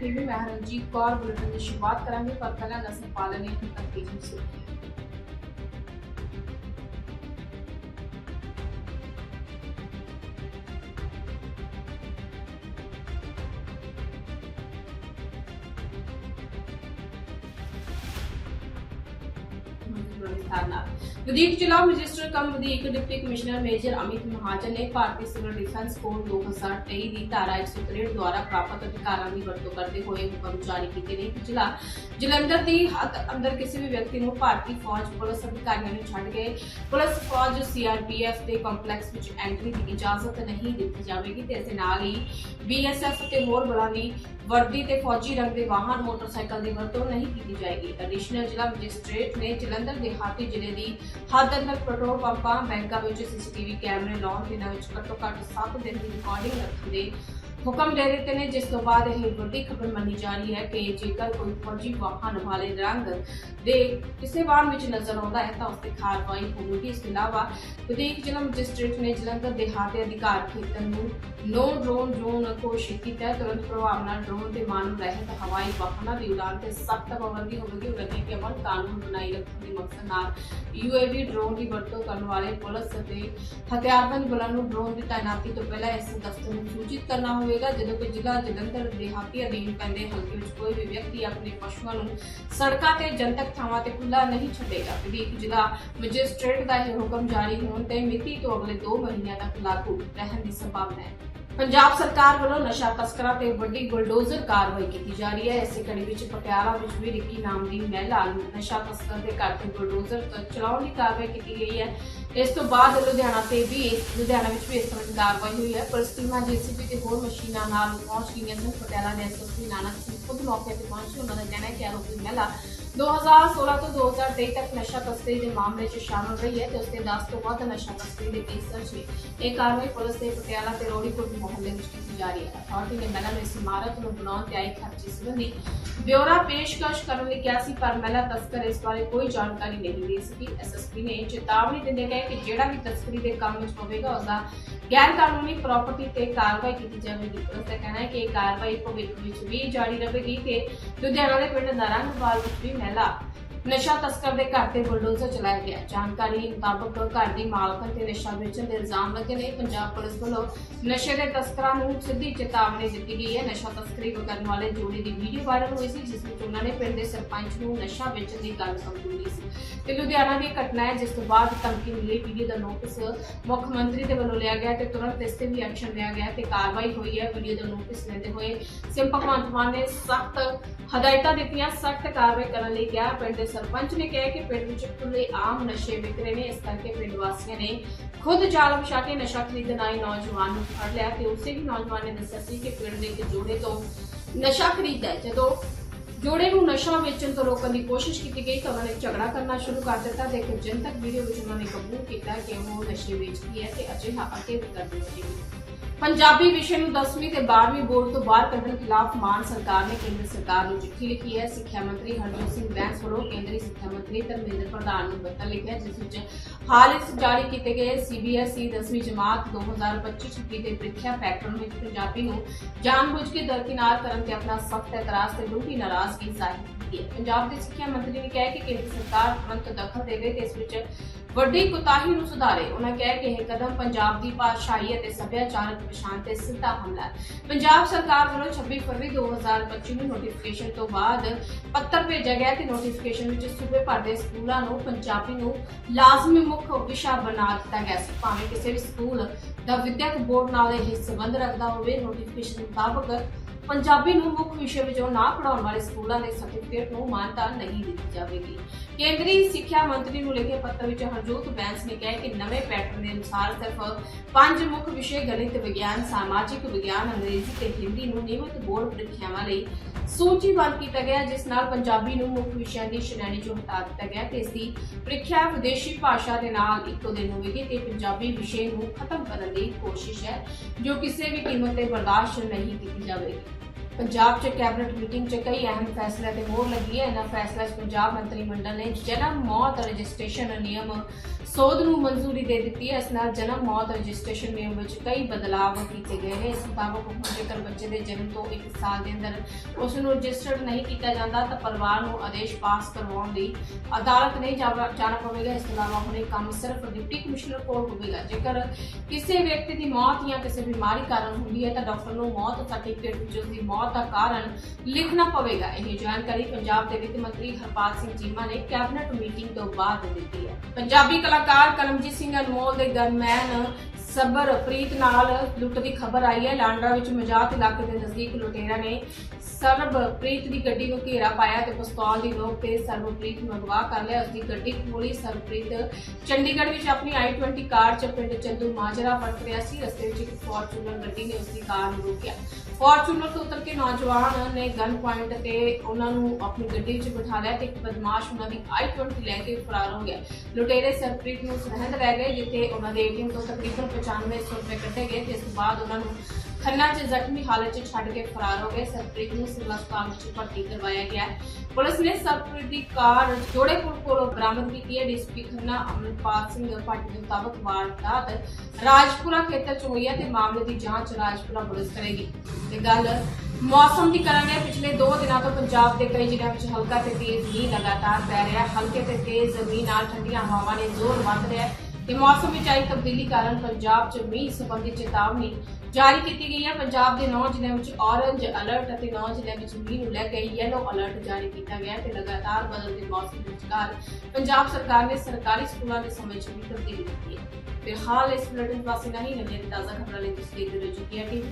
TV ਮੈਂ Harjeet Kaur bulletin ਦੀ ਸ਼ੁਰੂਆਤ ਕਰਾਂਗੇ ਪਰ ਪਹਿਲਾਂ ਨਸਲ ਪਾਲਣ ਨੇ ਤੱਕ ਦੀ ਸੁਣੀ ਵਧੀਕ ਜ਼ਿਲ੍ਹਾ ਮੈਜਿਸਟਰ ਕਮ ਵਧੀਕ deputy commissioner major Amit Mahajan ਨੇ ਭਾਰਤੀ ਸਿਵਲ ਡਿਫੈਂਸ ਕੋਡ 2023 ਦੀ ਧਾਰਾ 163 ਦੁਆਰਾ ਪ੍ਰਾਪਤ ਅਧਿਕਾਰਾਂ ਦੀ ਵਰਤੋਂ ਕਰਦੇ ਹੋਏ ਹੁਕਮ ਜਾਰੀ ਕੀਤੇ ਨੇ। ਕਿ ਜ਼ਿਲ੍ਹਾ ਜਲੰਧਰ ਦੀ ਹੱਦ ਅੰਦਰ ਕਿਸੇ ਵੀ ਵਿਅਕਤੀ ਨੂੰ ਭਾਰਤੀ ਫੌਜ ਪੁਲਿਸ ਅਧਿਕਾਰੀਆਂ ਨੂੰ ਛੱਡ ਕੇ ਪੁਲਿਸ ਫੌਜ ਸੀਆਰਪੀਐਫ ਦੇ ਕੰਪਲੈਕਸ ਵਿੱਚ ਐਂਟਰੀ ਦੀ ਇਜਾਜ਼ਤ ਨਹੀਂ ਦਿੱਤੀ ਜਾਵੇਗੀ ਤੇ ਇਸ ਨਾਲ ਹੀ ਬੀਐਸਐਫ ਤੇ ਹੋਰ ਬਲਾਂ ਦੀ ਵਰਦੀ ਤੇ ਫੌਜੀ ਰੰਗ ਦੇ ਵਾਹਨ, ਮੋਟਰਸਾਈਕਲ ਦੀ ਵਰਤੋਂ ਨਹੀਂ ਕੀਤੀ ਜਾਏਗੀ। ਐਡੀਸ਼ਨਲ ਜ਼ਿਲ੍ਹਾ ਮੈਜਿਸਟ੍ਰੇਟ ਨੇ ਜਲੰਧਰ ਦੇਹਾਤੀ ਜ਼ਿਲ੍ਹੇ ਦੀ ਹੱਦ ਤੱਕ ਪੈਟਰੋਲ ਪੰਪਾਂ ਬੈਂਕਾਂ ਵਿੱਚ ਸੀਸੀਟੀਵੀ ਕੈਮਰੇ ਲਾਉਣ ਤੇ ਇਹਨਾਂ ਵਿੱਚ ਘੱਟੋ ਘੱਟ 7 ਦਿਨ ਦੀ ਰਿਕਾਰਡਿੰਗ ਰੱਖਣ ਦੇ ਹੁਕਮ ਦੇ ਦਿੱਤੇ ਨੇ, ਜਿਸ ਤੋਂ ਬਾਅਦ ਇਹ ਵੱਡੀ ਖਬਰ ਮੰਨੀ ਜਾ ਰਹੀ ਹੈ ਕਿ ਜੇਕਰ ਕੋਈ ਫੌਜੀ ਵਾਹਨ ਵਾਲੇ ਰੰਗ ਦੇ ਕਿਸੇ ਵਾਹਨ ਵਿੱਚ ਨਜ਼ਰ ਆਉਂਦਾ ਹੈ ਤਾਂ ਉਸ ਤੇ ਕਾਰਵਾਈ ਹੋਵੇਗੀ। ਇਸ ਤੋਂ ਇਲਾਵਾ ਵਧੀਕ ਜ਼ਿਲ੍ਹਾ ਮੈਜਿਸਟ੍ਰੇਟ ਨੇ ਜਲੰਧਰ ਦੇਹਾਤੀ ਅਧਿਕਾਰ ਖੇਤਰ ਨੂੰ ਨੋ ਡਰੋਨ ਜ਼ੋਨ ਘੋਸ਼ਿਤ ਕੀਤਾ ਹੈ। ਤੁਰੰਤ ਪ੍ਰਭਾਵ ਨਾਲ ਡਰੋਨ ਤੇ ਮਾਨਵ ਰਹਿਤ ਹਵਾਈ ਵਾਹਨਾਂ ਦੀ ਉਡਾਨ ਤੇ ਸਖਤ ਪਾਬੰਦੀ ਹੋਵੇਗੀ। ਉਡਾਨੇ ਕੇ ਅਮਲ ਕਾਨੂੰਨ ਬਣਾਈ ਰੱਖਣ ਦੇ ਮਕਸਦ ਨਾਲ ਯੂਏਵੀ ਡਰੋਨ ਦੀ ਵਰਤੋਂ ਕਰਨ ਵਾਲੇ ਪੁਲਿਸ ਅਤੇ ਹਥਿਆਰਬੰਦ ਬਲਾਂ ਨੂੰ ਡਰੋਨ ਦੀ ਤਾਇਨਾਤੀ ਤੋਂ ਪਹਿਲਾਂ ਇਸ ਦਫ਼ਤਰ ਨੂੰ ਸੂਚਿਤ ਕਰਨਾ ਹੋਵੇਗਾ। ਜਦੋਂ ਕਿ ਜ਼ਿਲ੍ਹਾ ਜਲੰਧਰ ਦੇਹਾਤੀ ਅਧੀਨ ਪੈਂਦੇ ਹਲਕੇ ਵਿੱਚ ਕੋਈ ਵੀ ਵਿਅਕਤੀ ਆਪਣੇ ਪਸ਼ੂਆਂ ਨੂੰ ਸੜਕਾਂ ਤੇ ਜਨਤਕ ਥਾਵਾਂ ਤੇ ਖੁੱਲਾ ਨਹੀਂ ਛੱਡੇਗਾ। ਵਧੀਕ ਜ਼ਿਲ੍ਹਾ ਮੈਜਿਸਟ੍ਰੇਟ ਦਾ ਇਹ ਹੁਕਮ ਜਾਰੀ ਹੋਣ ਤੇ ਮਿਤੀ ਤੋਂ ਅਗਲੇ 2 ਮਹੀਨਿਆਂ ਤੱਕ ਲਾਗੂ ਰਹਿਣ ਦੀ ਸੰਭਾਵਨਾ ਹੈ। ਪੰਜਾਬ ਸਰਕਾਰ ਵੱਲੋਂ ਨਸ਼ਾ ਤਸਕਰਾਂ ਤੇ ਵੱਡੀ ਬੁਲਡੋਜ਼ਰ ਕਾਰਵਾਈ ਕੀਤੀ ਜਾ ਰਹੀ ਹੈ। ਇਸੇ ਕੜੀ ਵਿੱਚ ਪਟਿਆਲਾ ਵਿੱਚ ਵੀ ਰਿੱਕੀ ਨਾਮ ਦੀ ਮਹਿਲਾ ਨੂੰ ਨਸ਼ਾ ਤਸਕਰ ਦੇ ਘਰ ਤੇ ਬੁਲਡੋਜ਼ਰ ਚਲਾਉਣ ਦੀ ਕਾਰਵਾਈ ਕੀਤੀ ਗਈ ਹੈ। ਇਸ ਤੋਂ ਬਾਅਦ ਲੁਧਿਆਣਾ ਤੇ ਵੀ, ਲੁਧਿਆਣਾ ਵਿੱਚ ਵੀ ਇਸ ਤਰ੍ਹਾਂ ਦੀ ਕਾਰਵਾਈ ਹੋਈ ਹੈ। ਪੁਲਿਸ ਟੀਮਾਂ, ਜੀਸੀਬੀ ਤੇ ਹੋਰ ਮਸ਼ੀਨਾਂ ਨਾਲ ਪਹੁੰਚ ਗਈਆਂ ਸਨ ਪਟਿਆਲਾ ਦੇ ਐਸਐਸਪੀ ਨਾਨਕ ਸਿੰਘ ਖੁਦ ਮੌਕੇ ਤੇ ਪਹੁੰਚੇ। ਉਹਨਾਂ ਦਾ ਕਹਿਣਾ ਹੈ ਕਿ ਆਰੋਪੀ ਮਹਿਲਾ 2016 ਤੋਂ 2023 ਤੱਕ ਨਸ਼ਾ ਤਸਕਰੀ ਦੇ ਮਾਮਲੇ 'ਚ ਸ਼ਾਮਲ ਰਹੀ ਹੈ ਤੇ ਉਸਦੇ 10 ਤੋਂ ਵੱਧ ਨਸ਼ਾ ਤਸਕਰੀ ਦੇ ਕੇਸ ਦਰਜ ਨੇ ਇਹ ਕਾਰਵਾਈ ਪੁਲਿਸ ਦੇ ਪਟਿਆਲਾ ਤੇ ਰੋੜੀਪੁਰ ਮੁਹੱਲੇ ਵਿੱਚ ਕੀਤੀ ਜਾ ਰਹੀ ਹੈ। ਅਥਾਰਟੀ ਨੇ ਮਹਿਲਾ ਨੂੰ ਇਸ ਇਮਾਰਤ ਨੂੰ ਬਣਾਉਣ ਤੇ ਆਏ ਖਰਚੇ ਸੰਬੰਧੀ ਬਿਊਰਾ ਪੇਸ਼ਕਸ਼ ਕਰਨ ਲਈ ਕਿਹਾ ਸੀ, ਪਰ ਮਹਿਲਾ ਤਸਕਰ ਇਸ ਬਾਰੇ ਕੋਈ ਜਾਣਕਾਰੀ ਨਹੀਂ ਦੇ ਸਕੀ। ਐਸਐਸਪੀ ਨੇ ਚੇਤਾਵਨੀ ਦਿੰਦੇ ਗਏ ਕਿ ਜਿਹੜਾ ਵੀ ਤਸਕਰੀ ਦੇ ਕੰਮ ਵਿੱਚ ਹੋਵੇਗਾ, ਉਸਦਾ ਗੈਰ ਕਾਨੂੰਨੀ ਪ੍ਰਾਪਰਟੀ ਤੇ ਕਾਰਵਾਈ ਕੀਤੀ ਜਾਵੇਗੀ। ਪੁਲਿਸ ਦਾ ਕਹਿਣਾ ਹੈ ਕਿ ਇਹ ਕਾਰਵਾਈ ਭਵਿੱਖ ਵਿੱਚ ਵੀ ਜਾਰੀ ਰਹੇਗੀ ਤੇ ਲੁਧਿਆਣਾ ਦੇ ਪਿੰਡ ਨਾਰੰਗਵਾਲ ਵਿੱਚ ਵੀ ਮਹਿਲਾ ਨਸ਼ਾ ਤਸਕਰ ਦੇ ਘਰ ਤੇ ਬੁਲਡੋਜ਼ਰ ਚਲਾਇਆ ਗਿਆ। ਜਾਣਕਾਰੀ ਮੁਤਾਬਕ ਘਰ ਦੀ ਮਾਲਕਨ ਤੇ ਨਸ਼ਾ ਵੇਚਣ ਦੇ ਇਲਜ਼ਾਮ ਲੱਗੇ ਨੇ। ਪੰਜਾਬ ਪੁਲਿਸ ਵੱਲੋਂ ਨਸ਼ੇ ਦੇ ਤਸਕਰਾਂ ਨੂੰ ਸਿੱਧੀ ਚੇਤਾਵਨੀ ਦਿੱਤੀ ਗਈ ਹੈ। ਨਸ਼ਾ ਤਸਕਰੀ ਕਰਨ ਵਾਲੇ ਜੋੜੇ ਦੀ ਵੀਡੀਓ ਵਾਇਰਲ ਹੋਈ ਸੀ, ਜਿਸ ਵਿੱਚ ਉਹਨਾਂ ਨੇ ਪਿੰਡ ਦੇ ਸਰਪੰਚ ਨੂੰ ਨਸ਼ਾ ਵੇਚਣ ਦੀ ਗੱਲ ਸਮਝਾਈ ਸੀ। ਤੇ ਲੁਧਿਆਣਾ ਦੀ ਘਟਨਾ ਹੈ, ਜਿਸ ਤੋਂ ਬਾਅਦ ਧਮਕੀ ਮਿਲੀ। ਵੀਡੀਓ ਦਾ ਨੋਟਿਸ ਮੁੱਖ ਮੰਤਰੀ ਦੇ ਵੱਲੋਂ ਲਿਆ ਗਿਆ ਤੇ ਤੁਰੰਤ ਇਸ ਤੇ ਵੀ ਐਕਸ਼ਨ ਲਿਆ ਗਿਆ ਤੇ ਕਾਰਵਾਈ ਹੋਈ ਹੈ। ਵੀਡੀਓ ਦਾ ਨੋਟਿਸ ਲੈਂਦੇ ਹੋਏ ਸਿਮ ਭਗਵੰਤ ਮਾਨ ਨੇ ਸਖਤ ਹਦਾਇਤਾਂ ਦਿੱਤੀਆਂ, ਸਖਤ ਕਾਰਵਾਈ ਕਰਨ ਲਈ ਕਿਹਾ। ਪਿੰਡ ਦੇ ਸਰਪੰਚ ਨੇ ਕਿਹਾ ਕਿ ਪਿੰਡ ਵਿੱਚ ਖੁੱਲੇ ਆਮ ਨਸ਼ੇ ਵਿਕ ਰਹੇ ਨੇ, ਇਸ ਕਰਕੇ ਪਿੰਡ ਵਾਸੀਆਂ ਨੇ ਖੁਦ ਜਾਲ ਵਿਛਾ ਕੇ ਨਸ਼ਾ ਖਰੀਦਣ ਆਏ ਨੌਜਵਾਨ ਨੂੰ ਫੜ ਲਿਆ ਤੇ ਉਸੇ ਵੀ ਨੌਜਵਾਨ ਨੇ ਦੱਸਿਆ ਸੀ ਕਿ ਪਿੰਡ ਦੇ ਇੱਕ ਜੋੜੇ ਤੋਂ ਨਸ਼ਾ ਖਰੀਦਦਾ ਹੈ। ਜਦੋਂ ਜੋੜੇ ਨੂੰ ਨਸ਼ਾ ਵੇਚਣ ਤੋਂ ਰੋਕਣ ਦੀ ਕੋਸ਼ਿਸ਼ ਕੀਤੀ ਗਈ ਤਾਂ ਉਹਨਾਂ ਨੇ ਝਗੜਾ ਕਰਨਾ ਸ਼ੁਰੂ ਕਰ ਦਿੱਤਾ ਤੇ ਇੱਕ ਜਨਤਕ ਵੀਡੀਓ ਵਿੱਚ ਉਹਨਾਂ ਨੇ ਕਬੂਲ ਕੀਤਾ ਕਿ ਉਹ ਨਸ਼ੇ ਵੇਚਦੀ ਹੈ ਤੇ ਅਜਿਹਾ ਅੱਗੇ ਵੀ ਕਰਦੀ ਰਹੇਗੀ। ਪੰਜਾਬੀ ਵਿਸ਼ੇ ਨੂੰ 10ਵੀਂ ਤੇ 12ਵੀਂ ਬੋਰਡ ਤੋਂ ਬਾਹਰ ਕੱਢਣ ਖਿਲਾਫ ਮਾਨ ਸਰਕਾਰ ਨੇ ਕੇਂਦਰ ਸਰਕਾਰ ਨੂੰ ਚਿੱਠੀ ਲਿਖੀ ਹੈ। ਸਿੱਖਿਆ ਮੰਤਰੀ ਹਰਜੋਤ ਸਿੰਘ ਬੈਂਸ ਵੱਲੋਂ ਕੇਂਦਰੀ ਸਿੱਖਿਆ ਮੰਤਰੀ ਧਰਮੇਂਦਰ ਪ੍ਰਧਾਨ ਨੂੰ ਪੱਤਰ ਲਿਖਿਆ, ਜਿਸ ਵਿੱਚ ਹਾਲ ਹੀ ਜਾਰੀ ਕੀਤੇ ਗਏ ਸੀਬੀਐਸਈ 10ਵੀਂ ਜਮਾਤ 2025-26 ਦੇ ਪ੍ਰੀਖਿਆ ਪੈਟਰਨ ਵਿੱਚ ਪੰਜਾਬੀ ਨੂੰ ਜਾਣਬੁੱਝ ਕੇ ਦਰਕਿਨਾਰ ਕਰਨ ਤੇ ਆਪਣਾ ਸਖਤ ਇਤਰਾਜ਼ ਤੇ ਡੂੰਘੀ ਨਾਰਾਜ਼ਗੀ ਜ਼ਾਹਿਰ ਕੀਤੀ ਹੈ। ਪੰਜਾਬ ਦੇ ਸਿੱਖਿਆ ਮੰਤਰੀ ਨੇ ਕਿਹਾ ਕਿ ਕੇਂਦਰ ਸਰਕਾਰ ਤੁਰੰਤ ਦਖਲ ਦੇਵੇ ਤੇ ਇਸ ਵਿੱਚ ਵੱਡੀ ਕੁਤਾਹੀ ਨੂੰ ਸੁਧਾਰੇ ਉਹਨਾਂ ਕਿਹਾ ਕਿ ਇਹ ਕਦਮ ਪੰਜਾਬ ਦੀ ਭਾਸ਼ਾਈ ਅਤੇ ਸੱਭਿਆਚਾਰਕ ਪਛਾਣ ਤੇ ਸਿੱਧਾ ਹਮਲਾ ਹੈ। ਪੰਜਾਬ ਸਰਕਾਰ ਵੱਲੋਂ 26 ਫਰਵਰੀ 2025 ਨੂੰ ਨੋਟੀਫਿਕੇਸ਼ਨ ਤੋਂ ਬਾਅਦ ਪੱਤਰ ਭੇਜਿਆ ਗਿਆ ਤੇ ਨੋਟੀਫਿਕੇਸ਼ਨ ਵਿੱਚ ਸੂਬੇ ਭਰ ਦੇ ਸਕੂਲਾਂ ਨੂੰ, ਪੰਜਾਬੀ ਨੂੰ ਲਾਜ਼ਮੀ ਮੁੱਖ ਵਿਸ਼ਾ ਬਣਾ ਦਿੱਤਾ ਗਿਆ ਸੀ। ਭਾਵੇਂ ਕਿਸੇ ਵੀ ਸਕੂਲ ਦਾ ਵਿਦਿਅਕ ਬੋਰਡ ਨਾਲ ਇਹ ਸੰਬੰਧ ਰੱਖਦਾ ਹੋਵੇ ਨੋਟੀਫਿਕੇਸ਼ਨ ਮੁਤਾਬਕ ਪੰਜਾਬੀ ਨੂੰ ਮੁੱਖ ਵਿਸ਼ੇ ਵਜੋਂ ਨਾ ਪੜਾਉਣ ਵਾਲੇ ਸਕੂਲਾਂ ਦੇ ਸਰਟੀਫਿਕੇਟ ਨੂੰ ਮਾਨਤਾ ਨਹੀਂ ਦਿੱਤੀ ਜਾਵੇਗੀ। ਕੇਂਦਰੀ ਸਿੱਖਿਆ ਮੰਤਰੀ ਨੂੰ ਲਿਖੇ ਪੱਤਰ ਵਿੱਚ ਹਰਜੋਤ ਬੈਂਸ ਨੇ ਕਿਹਾ ਕਿ ਨਵੇਂ ਪੈਟਰਨ ਦੇ ਅਨੁਸਾਰ ਸਿਰਫ ਪੰਜ ਮੁੱਖ ਵਿਸ਼ੇ ਗਣਿਤ, ਵਿਗਿਆਨ, ਸਮਾਜਿਕ ਵਿਗਿਆਨ, ਅੰਗਰੇਜ਼ੀ ਤੇ ਹਿੰਦੀ ਨੂੰ ਨਿਯਮਿਤ ਬੋਰਡ ਪ੍ਰੀਖਿਆਵਾਂ ਲਈ ਸੂਚੀਬੱਧ ਕੀਤਾ ਗਿਆ ਜਿਸ ਨਾਲ ਪੰਜਾਬੀ ਨੂੰ ਮੁੱਖ ਵਿਸ਼ਿਆਂ ਦੀ ਸ਼੍ਰੇਣੀ ਚੋਂ ਹਟਾ ਦਿੱਤਾ ਗਿਆ ਤੇ ਇਸ ਦੀ ਪ੍ਰੀਖਿਆ ਵਿਦੇਸ਼ੀ ਭਾਸ਼ਾ ਦੇ ਨਾਲ ਇੱਕੋ ਦਿਨ ਹੋਵੇਗੀ ਤੇ ਪੰਜਾਬੀ ਵਿਸ਼ੇ ਨੂੰ ਖਤਮ ਕਰਨ ਦੀ ਕੋਸ਼ਿਸ਼ ਹੈ, ਜੋ ਕਿਸੇ ਵੀ ਕੀਮਤ ਤੇ ਬਰਦਾਸ਼ਤ ਨਹੀਂ ਕੀਤੀ ਜਾਵੇਗੀ। ਪੰਜਾਬ 'ਚ ਕੈਬਨਿਟ ਮੀਟਿੰਗ 'ਚ ਕਈ ਅਹਿਮ ਫੈਸਲਿਆਂ ਤੇ ਮੋਹਰ ਲੱਗੀ ਹੈ। ਇਹਨਾਂ ਫੈਸਲਿਆਂ 'ਚ ਪੰਜਾਬ ਮੰਤਰੀ ਮੰਡਲ ਨੇ ਜਨਮ ਮੌਤ ਰਜਿਸਟ੍ਰੇਸ਼ਨ ਨਿਯਮ ਸੋਧ ਨੂੰ ਮਨਜ਼ੂਰੀ ਦੇ ਦਿੱਤੀ ਹੈ। ਇਸ ਨਾਲ ਜਨਮ ਮੌਤ ਰਜਿਸਟ੍ਰੇਸ਼ਨ ਨਿਯਮ ਵਿੱਚ ਕਈ ਬਦਲਾਅ ਕੀਤੇ ਗਏ ਨੇ। ਇਸ ਮੁਤਾਬਕ ਜੇਕਰ ਬੱਚੇ ਦੇ ਜਨਮ ਤੋਂ 1 ਸਾਲ ਦੇ ਅੰਦਰ ਉਸ ਨੂੰ ਰਜਿਸਟਰਡ ਨਹੀਂ ਕੀਤਾ ਜਾਂਦਾ ਤਾਂ ਪਰਿਵਾਰ ਨੂੰ ਆਦੇਸ਼ ਪਾਸ ਕਰਵਾਉਣ ਲਈ ਅਦਾਲਤ ਨਹੀਂ ਜਾਵਾ- ਜਾਣਾ ਪਵੇਗਾ। ਇਸ ਤੋਂ ਇਲਾਵਾ ਹੁਣ ਇਹ ਕੰਮ ਸਿਰਫ ਡਿਪਟੀ ਕਮਿਸ਼ਨਰ ਕੋਲ ਹੋਵੇਗਾ। ਜੇਕਰ ਕਿਸੇ ਵਿਅਕਤੀ ਦੀ ਮੌਤ ਜਾਂ ਕਿਸੇ ਬਿਮਾਰੀ ਕਾਰਨ ਹੁੰਦੀ ਹੈ ਤਾਂ ਡਾਕਟਰ ਨੂੰ ਮੌਤ ਸਰਟੀਫਿਕੇਟ ਵਿੱਚ ਉਸ ਦੀ ਮੌਤ ਦਾ ਕਾਰਨ ਲਿਖਣਾ ਪਵੇਗਾ। ਇਹ ਜਾਣਕਾਰੀ ਪੰਜਾਬ ਦੇ ਵਿੱਤ ਮੰਤਰੀ ਹਰਪਾਲ ਸਿੰਘ ਚੀਮਾ ਨੇ ਕੈਬਨਿਟ ਮੀਟਿੰਗ ਤੋਂ ਬਾਅਦ ਦਿੱਤੀ ਹੈ। ਪੰਜਾਬੀ ਕਲਾਕਾਰ ਕਰਮਜੀਤ ਸਿੰਘ ਅਨਮੋਲ ਦੇ ਗਨਮੈਨ ਸਰਬਰਪ੍ਰੀਤ ਨਾਲ ਲੁੱਟ ਦੀ ਖਬਰ ਆਈ ਹੈ। ਲਾਂਡਰਾ ਵਿੱਚ ਮਜਾਤ ਇਲਾਕੇ ਦੇ ਨਜ਼ਦੀਕ ਲੁਟੇਰਾ ਨੇ ਸਰਬਪ੍ਰੀਤ ਦੀ ਗੱਡੀ ਨੂੰ ਘੇਰਾ ਪਾਇਆ ਤੇ ਪਿਸਤੌਲ ਦੀ ਨੋਕ ਤੇ ਸਰਬਪ੍ਰੀਤ ਨੂੰ ਅਗਵਾ ਕਰ ਲਿਆ। ਉਸ ਦੀ ਗੱਡੀ ਖੋਲੀ। ਸਰਬਪ੍ਰੀਤ ਚੰਡੀਗੜ੍ਹ ਵਿੱਚ ਆਪਣੀ i20 ਕਾਰ 'ਚ ਪਿੰਡ ਚੰਦੂ ਮਾਜਰਾ ਪਰਤ ਰਿਹਾ ਸੀ। ਰਸਤੇ ਵਿੱਚ ਇੱਕ ਫੋਰਚੂਨਰ ਗੱਡੀ ਨੇ ਉਸ ਦੀ ਕਾਰ ਨੂੰ ਰੋਕਿਆ। ਫੋਰਚੂਨਰ ਤੋਂ ਉਤਰ ਕੇ ਨੌਜਵਾਨ ਨੇ ਗਨ ਪੁਆਇੰਟ ਤੇ ਉਹਨਾਂ ਨੂੰ ਆਪਣੀ ਗੱਡੀ ਵਿੱਚ ਬਿਠਾ ਲਿਆ ਤੇ ਇੱਕ ਬਦਮਾਸ਼ ਉਹਨਾਂ ਦੀ i20 ਲੈ ਕੇ ਫਰਾਰ ਹੋ ਗਿਆ। ਲੁਟੇਰੇ ਸਰਪ੍ਰੀਤ ਨੂੰ ਸਰਹੰਦ ਲੈ ਗਏ, ਜਿੱਥੇ ਉਹਨਾਂ ਦੇ ਏਟੀਐਮ ਤੋਂ ਤਕਰੀਬਨ 9500 ਕੱਢੇ ਗਏ ਤੇ ਤੋਂ ਬਾਅਦ ਉਹਨਾਂ ਨੂੰ ਖੰਨਾ 'ਚ ਜ਼ਖਮੀ ਹਾਲਤ 'ਚ ਛੱਡ ਕੇ ਫਰਾਰ ਹੋ ਗਏ। ਸਰਪ੍ਰੀਤ ਨੂੰ ਸਿਵਲ ਹਸਪਤਾਲ ਵਿੱਚ ਭਰਤੀ ਕਰਵਾਇਆ ਗਿਆ ਪੁਲਿਸ ਨੇ ਸਰਪ੍ਰੀਤ ਦੀ ਕਾਰ ਜੋੜੇਪੁਰ ਕੋਲੋਂ ਬਰਾਮਦ ਕੀਤੀ ਹੈ। ਡੀਐਸਪੀ ਖੰਨਾ ਅਮਰਪਾਲ ਸਿੰਘ ਪਾਟਿਲ ਦੇ ਮੁਤਾਬਕ ਵਾਰਦਾਤ ਰਾਜਪੁਰਾ ਖੇਤਰ 'ਚ ਹੋਈ ਹੈ ਤੇ ਮਾਮਲੇ ਦੀ ਜਾਂਚ ਰਾਜਪੁਰਾ ਪੁਲਿਸ ਕਰੇਗੀ। ਤੇ ਗੱਲ ਮੌਸਮ ਦੀ ਕਰਾਂਗੇ ਪਿਛਲੇ 2 ਦਿਨਾਂ ਤੋਂ ਪੰਜਾਬ ਦੇ ਕਈ ਜ਼ਿਲ੍ਹਿਆਂ ਵਿੱਚ ਹਲਕਾ ਤੇ ਤੇਜ਼ ਮੀਂਹ ਲਗਾਤਾਰ ਪੈ ਰਿਹਾ ਹੈ। ਹਲਕੇ ਤੇ ਤੇਜ਼ ਮੀਂਹ ਨਾਲ ਠੰਡੀਆਂ ਹਵਾਵਾਂ ਨੇ ਜ਼ੋਰ ਵੱਧ ਰਿਹਾ ਹੈ। ਤੇ ਮੌਸਮ ਵਿੱਚ ਆਈ ਤਬਦੀਲੀ ਕਾਰਨ ਪੰਜਾਬ 'ਚ ਮੀਂਹ ਸੰਬੰਧੀ ਚੇਤਾਵਨੀ ਜਾਰੀ ਕੀਤੀ ਗਈ ਹੈ। ਪੰਜਾਬ ਦੇ 9 ਜ਼ਿਲ੍ਹਿਆਂ ਵਿੱਚ ਔਰੰਜ ਅਲਰਟ ਅਤੇ 9 ਜ਼ਿਲ੍ਹਿਆਂ ਵਿੱਚ ਮੀਂਹ ਨੂੰ ਲੈ ਕੇ ਯੈਲੋ ਅਲਰਟ ਜਾਰੀ ਕੀਤਾ ਗਿਆ ਹੈ ਤੇ ਲਗਾਤਾਰ ਬਦਲਦੇ ਮੌਸਮ ਵਿਚਕਾਰ ਪੰਜਾਬ ਸਰਕਾਰ ਨੇ ਸਰਕਾਰੀ ਸਕੂਲਾਂ ਦੇ ਸਮੇਂ 'ਚ ਵੀ ਤਬਦੀਲੀ ਕੀਤੀ ਹੈ। ਫਿਲਹਾਲ ਇਸ ਬੁਲੇਟਿਨ ਪਾਸੇ ਨਹੀਂ, ਨਵੀਆਂ ਤਾਜ਼ਾ ਖਬਰਾਂ ਲਈ ਤੁਸੀਂ ਦੇਖਦੇ ਰਹੋ ਜੀ ਟੀਵੀ